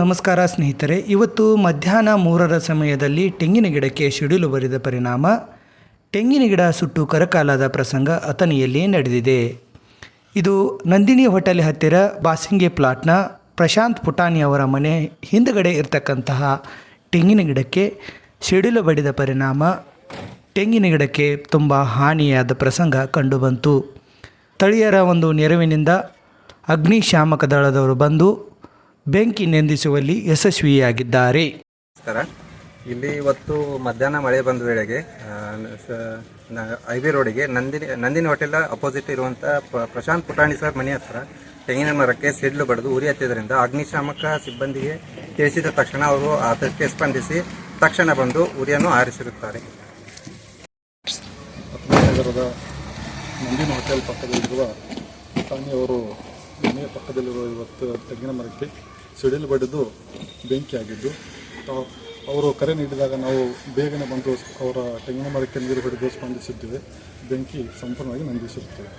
ನಮಸ್ಕಾರ ಸ್ನೇಹಿತರೆ, ಇವತ್ತು ಮಧ್ಯಾಹ್ನ ಮೂರರ ಸಮಯದಲ್ಲಿ ತೆಂಗಿನ ಗಿಡಕ್ಕೆ ಸಿಡಿಲು ಬರಿದ ಪರಿಣಾಮ, ತೆಂಗಿನ ಗಿಡ ಸುಟ್ಟು ಕರಕಾಲದ ಪ್ರಸಂಗ ಅಥಣಿಯಲ್ಲಿ ನಡೆದಿದೆ. ಇದು ನಂದಿನಿ ಹೋಟೆಲ್ ಹತ್ತಿರ ಬಾಸಿಂಗೆ ಪ್ಲಾಟ್ನ ಪ್ರಶಾಂತ್ ಪುಟಾಣಿ ಅವರ ಮನೆ ಹಿಂದುಗಡೆ ಇರತಕ್ಕಂತಹ ತೆಂಗಿನ ಗಿಡಕ್ಕೆ ಸಿಡಿಲು ಬಡಿದ ಪರಿಣಾಮ, ತೆಂಗಿನ ಗಿಡಕ್ಕೆ ತುಂಬ ಹಾನಿಯಾದ ಪ್ರಸಂಗ ಕಂಡುಬಂತು. ಸ್ಥಳೀಯರ ಒಂದು ನೆರವಿನಿಂದ ಅಗ್ನಿಶಾಮಕ ದಳದವರು ಬಂದು ಬೆಂಕಿ ನಿಂದಿಸುವಲ್ಲಿ ಯಶಸ್ವಿಯಾಗಿದ್ದಾರೆ. ನಮಸ್ಕಾರ. ಇಲ್ಲಿ ಇವತ್ತು ಮಧ್ಯಾಹ್ನ ಮಳೆ ಬಂದ ವೇಳೆಗೆ ಆ, ಸ- ನ- ಹೈವೇ ರೋಡಿಗೆ ನಂದಿನಿ ನಂದಿನಿ ಹೋಟೆಲ್ ಅಪೋಸಿಟ್ ಇರುವಂಥ ಪ್ರಶಾಂತ್ ಪುಟಾಣಿ ಸರ್ ಮನೆ ಹತ್ರ ತೆಂಗಿನ ಮರಕ್ಕೆ ಸಿಡ್ಲು ಬಡಿದು ಉರಿ ಹತ್ತಿದ್ರಿಂದ ಅಗ್ನಿಶಾಮಕ ಸಿಬ್ಬಂದಿಗೆ ತಿಳಿಸಿದ ತಕ್ಷಣ ಅವರು ಅದಕ್ಕೆ ಸ್ಪಂದಿಸಿ ತಕ್ಷಣ ಬಂದು ಉರಿಯನ್ನು ಆರಿಸಿರುತ್ತಾರೆ. ನಗರದ ನಂದಿನ ಹೋಟೆಲ್ ಪಕ್ಕದಲ್ಲಿರುವ ಅವರು ಮನೆಯ ಪಕ್ಕದಲ್ಲಿರುವ ಇವತ್ತು ತೆಂಗಿನ ಮರಕ್ಕೆ ಸಿಡಿಲು ಬಡಿದು ಬೆಂಕಿಯಾಗಿದ್ದು ಅವರು ಕರೆ ನೀಡಿದಾಗ ನಾವು ಬೇಗನೆ ಬಂದು ಅವರ ತೆಂಗಿನ ಮರಕ್ಕೆ ನೀರು ಹೊಡೆದು ಸ್ಪಂದಿಸಿದ್ದೇವೆ. ಬೆಂಕಿ ಸಂಪೂರ್ಣವಾಗಿ ನಂದಿಸಿರುತ್ತೇವೆ